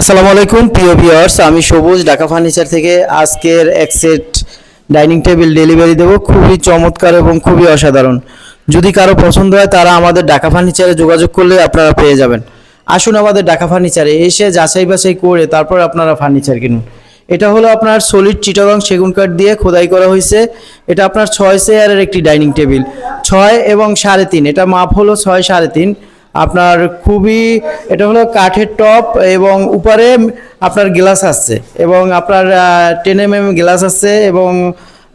আসসালামু আলাইকুম, প্রিয় ভিউয়ার্স, আমি সবুজ, ঢাকা ফার্নিচার থেকে আজকের এক সেট ডাইনিং টেবিল ডেলিভারি দেবো। খুবই চমৎকার এবং খুবই অসাধারণ। যদি কারও পছন্দ হয়, তারা আমাদের ঢাকা ফার্নিচারে যোগাযোগ করলে আপনারা পেয়ে যাবেন। আসুন আমাদের ঢাকা ফার্নিচারে এসে যাচাই বাছাই করে তারপর আপনারা ফার্নিচার কিনুন। এটা হলো আপনার সলিড চিটাগং সেগুন কাঠ দিয়ে খোদাই করা হয়েছে। এটা আপনার ছয় চেয়ারের একটি ডাইনিং টেবিল। ছয় এবং সাড়ে তিন, এটা মাপ হলো ছয় সাড়ে তিন। আপনার খুবই, এটা হলো কাঠের টপ এবং উপরে আপনার গ্লাস আসছে এবং আপনার টেন এম এম গ্লাস আসছে এবং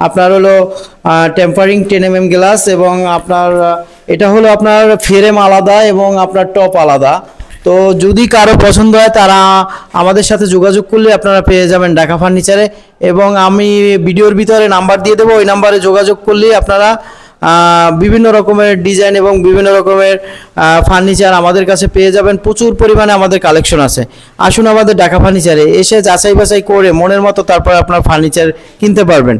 আপনার হলো tempering ten M M glass এবং আপনার এটা হলো আপনার ফ্রেম আলাদা এবং আপনার টপ আলাদা। তো যদি কারও পছন্দ হয় তারা আমাদের সাথে যোগাযোগ করলে আপনারা পেয়ে যাবেন ঢাকা ফার্নিচারে এবং আমি ভিডিওর ভিতরে নাম্বার দিয়ে দেবো, ওই নাম্বারে যোগাযোগ করলে আপনারা বিভিন্ন রকমের ডিজাইন এবং বিভিন্ন রকমের ফার্নিচার আমাদের কাছে পেয়ে যাবেন। প্রচুর পরিমাণে আমাদের কালেকশন আছে। আসুন আমাদের ঢাকা ফার্নিচারে এসে যাচাই বাছাই করে মনের মতো তারপর আপনার ফার্নিচার কিনতে পারবেন।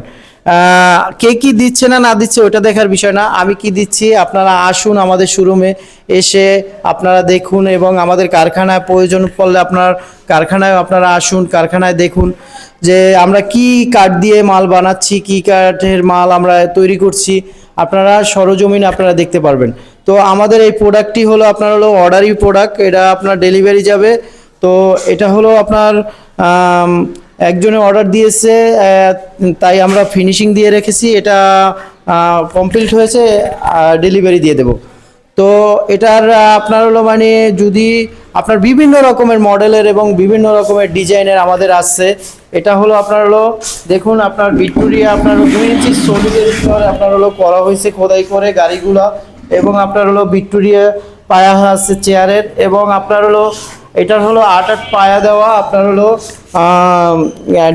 কে কি দিচ্ছে না না দিচ্ছে ওটা দেখার বিষয় না। আমি কি দিচ্ছি? আপনারা আসুন আমাদের শোরুমে এসে আপনারা দেখুন এবং আমাদের কারখানায় প্রয়োজন পড়লে আপনার কারখানায় আপনারা আসুন, কারখানায় দেখুন যে আমরা কি কাঠ দিয়ে মাল বানাচ্ছি, কি কাঠের মাল আমরা তৈরি করছি। আপনারা সরজমিন আপনারা দেখতে পারবেন। তো আমাদের এই প্রোডাক্টটি হলো আপনার হলো অর্ডারি প্রোডাক্ট এটা আপনার ডেলিভারি যাবে। তো এটা হলো আপনার একজনে অর্ডার দিয়েছে তাই আমরা ফিনিশিং দিয়ে রেখেছি, এটা কমপ্লিট হয়েছে ডেলিভারি দিয়ে দেবো। তো এটার আপনার হলো মানে যদি আপনার বিভিন্ন রকমের মডেলের এবং বিভিন্ন রকমের ডিজাইনের আমাদের আসছে এটা হলো আপনার হলো, দেখুন আপনার ভিক্টোরিয়া আপনার দুই ইঞ্চি সলিডের উপরে আপনার হলো করা হয়েছে খোদাই করে গাড়িগুলা। এবং আপনার হলো ভিক্টোরিয়া পায়া আছে চেয়ারের এবং আপনার হলো, এটার হলো আট আট পায়া দেওয়া আপনার হলো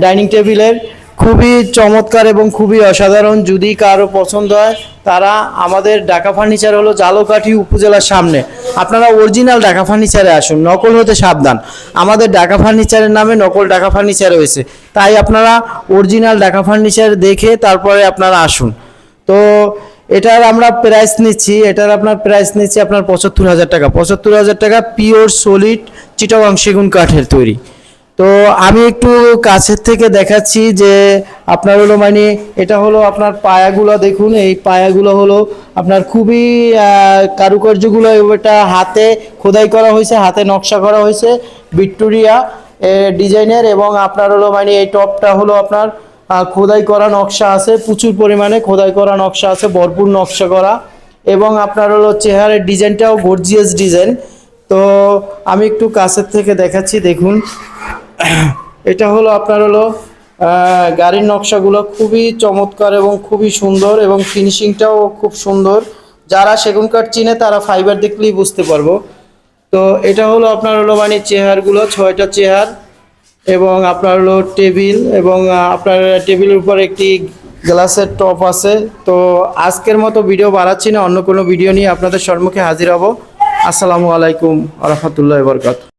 ডাইনিং টেবিলের খুবই চমৎকার এবং খুবই অসাধারণ যদি কারও পছন্দ হয়, তারা আমাদের ঢাকা ফার্নিচার হলো জালকাঠি উপজেলার সামনে। আপনারা অরিজিনাল ঢাকা ফার্নিচারে আসুন, নকল হতে সাবধান। আমাদের ঢাকা ফার্নিচারের নামে নকল ঢাকা ফার্নিচার হয়েছে তাই আপনারা অরিজিনাল ঢাকা ফার্নিচার দেখে তারপরে আপনারা আসুন। তো এটার আমরা প্রাইস নিচ্ছি, এটার আপনার প্রাইস নিচ্ছি আপনার পঁচাত্তর হাজার টাকা। পঁচাত্তর হাজার টাকা পিওর সলিড চিটাগাং সেগুন কাঠের তৈরি। তো আমি একটু কাছের থেকে দেখাচ্ছি যে আপনার হলো মানে এটা হলো আপনার পায়াগুলো দেখুন, এই পায়াগুলো হলো আপনার খুবই কারুকার্যগুলো এটা হাতে খোদাই করা হয়েছে, হাতে নকশা করা হয়েছে ভিক্টোরিয়া ডিজাইনের এবং আপনার হলো মানে এই টপটা হলো আপনার খোদাই করা নকশা আছে, প্রচুর পরিমাণে খোদাই করা নকশা আছে, ভরপুর নকশা করা এবং আপনার হলো চেহারের ডিজাইনটাও গর্জিয়াস ডিজাইন। তো আমি একটু কাছের থেকে দেখাচ্ছি, দেখুন। এটা হলো আপনার হলো গাড়ির নকশাগুলো খুবই চমৎকার এবং খুবই সুন্দর এবং ফিনিশিংটাও খুব সুন্দর। যারা সেগুন কাঠ চিনে তারা ফাইবার দেখলেই বুঝতে পারব। তো এটা হলো আপনার হলো মানে চেয়ারগুলো, ছয়টা চেয়ার এবং আপনার হলো টেবিল এবং আপনার টেবিলের উপর একটি গ্লাসের টপ আছে। তো আজকের মতো ভিডিও বাড়াচ্ছি না, অন্য কোনো ভিডিও নিয়ে আপনাদের সম্মুখে হাজির হব। আসসালামু আলাইকুম রহমতুল্লাহ বরকাত